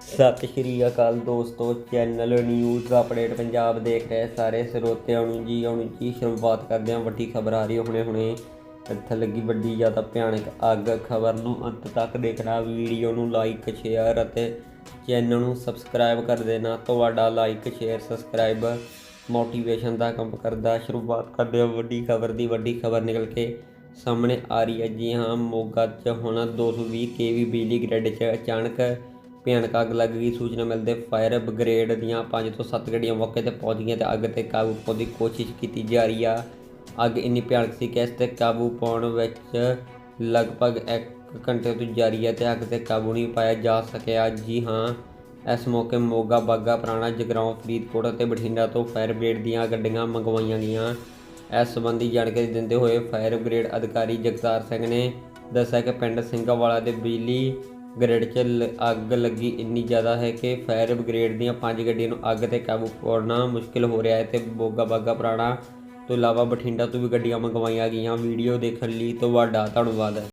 ਸਤਿ ਸ਼੍ਰੀ ਅਕਾਲ ਦੋਸਤੋ channel news update Punjab ਦੇਖ ਰਹੇ ਸਾਰੇ ਸਰੋਤਿਆਂ ਨੂੰ ਜੀ ਆਉਣ ਜੀ ਸ਼ੁਰੂਆਤ ਕਰਦੇ ਹਾਂ ਵੱਡੀ ਖਬਰ ਆ ਰਹੀ ਹੈ ਹੁਣੇ ਹੁਣੇ। ਇੱਥੇ ਲੱਗੀ ਵੱਡੀ ਜ਼ਿਆਦਾ ਭਿਆਨਕ ਅੱਗ, ਖਬਰ ਨੂੰ ਅੰਤ ਤੱਕ ਦੇਖਣਾ, ਵੀਡੀਓ ਨੂੰ ਲਾਈਕ ਸ਼ੇਅਰ ਅਤੇ ਚੈਨਲ ਨੂੰ ਸਬਸਕ੍ਰਾਈਬ ਕਰ ਦੇਣਾ। ਤੁਹਾਡਾ ਲਾਈਕ ਸ਼ੇਅਰ ਸਬਸਕ੍ਰਾਈਬ ਮੋਟੀਵੇਸ਼ਨ ਦਾ ਕੰਮ ਕਰਦਾ। ਸ਼ੁਰੂਆਤ ਕਰਦੇ ਹਾਂ ਵੱਡੀ ਖਬਰ ਦੀ। ਵੱਡੀ ਖਬਰ ਨਿਕਲ ਕੇ ਸਾਹਮਣੇ ਆ ਰਹੀ ਹੈ। ਜੀ ਹਾਂ, ਮੋਗਾ 'ਚ ਹੁਣ 220 ਕੇਵੀ ਬਿਜਲੀ ਗ੍ਰਿਡ 'ਚ ਅਚਾਨਕ ਭਿਆਨਕ ਅੱਗ ਲੱਗ ਗਈ, ਸੂਚਨਾ ਮਿਲਦੇ ਫਾਇਰ ਬ੍ਰਿਗੇਡ ਦੀਆਂ 5 ਤੋਂ 7 ਗੱਡੀਆਂ ਮੌਕੇ ਤੇ ਪਹੁੰਚ ਗਈਆਂ ਤੇ ਅੱਗ ਤੇ ਕਾਬੂ ਪਾਉਣ ਦੀ ਕੋਸ਼ਿਸ਼ ਕੀਤੀ ਜਾ ਰਹੀ ਆ। ਅੱਗ ਇੰਨੀ ਭਿਆਨਕ ਸੀ ਕਿ ਇਸ ਤੇ ਕਾਬੂ ਪਾਉਣ ਵਿੱਚ ਲਗਭਗ 1 ਘੰਟੇ ਤੋਂ ਜਾਰੀ ਹੈ ਤੇ ਅੱਗ ਤੇ ਕਾਬੂ ਨਹੀਂ ਪਾਇਆ ਜਾ ਸਕਿਆ। ਜੀ ਹਾਂ, ਇਸ ਮੌਕੇ ਮੋਗਾ ਬਾਗਾ, ਪੁਰਾਣਾ ਜਗਰਾਉਂ, ਫਰੀਦਕੋਟ ਅਤੇ ਬਠਿੰਡਾ ਤੋਂ ਫਾਇਰ ਬ੍ਰਿਗੇਡ ਦੀਆਂ ਗੱਡੀਆਂ ਮੰਗਵਾਈਆਂ ਗਈਆਂ। ਇਸ ਸੰਬੰਧੀ ਜਾਣਕਾਰੀ ਦਿੰਦੇ ਹੋਏ ਫਾਇਰ ਬ੍ਰਿਗੇਡ ਅਧਿਕਾਰੀ ਜਗਤਾਰ ਸਿੰਘ ਨੇ ਦੱਸਿਆ ਕਿ ਪਿੰਡ ਸਿੰਘਾਵਾਲਾ ਦੇ ਬਿਜਲੀ ਗ੍ਰੇਡ 'ਚ ਲ- ਅੱਗ ਲੱਗੀ ਇੰਨੀ ਜ਼ਿਆਦਾ ਹੈ ਕਿ ਫਾਇਰ ਬ੍ਰਿਗੇਡ ਦੀਆਂ ਪੰਜ ਗੱਡੀਆਂ ਨੂੰ ਅੱਗ ਤੇ ਕਾਬੂ ਪਾਉਣਾ ਮੁਸ਼ਕਿਲ ਹੋ ਰਿਹਾ ਹੈ ਤੇ ਬੋਗਾ ਬਾਗਾ ਪੁਰਾਣਾ ਤੋਂ ਇਲਾਵਾ ਬਠਿੰਡਾ ਤੋਂ ਵੀ ਗੱਡੀਆਂ ਮੰਗਵਾਈਆਂ ਗਈਆਂ। ਵੀਡੀਓ ਦੇਖਣ ਲਈ ਤੁਹਾਡਾ ਧੰਨਵਾਦ।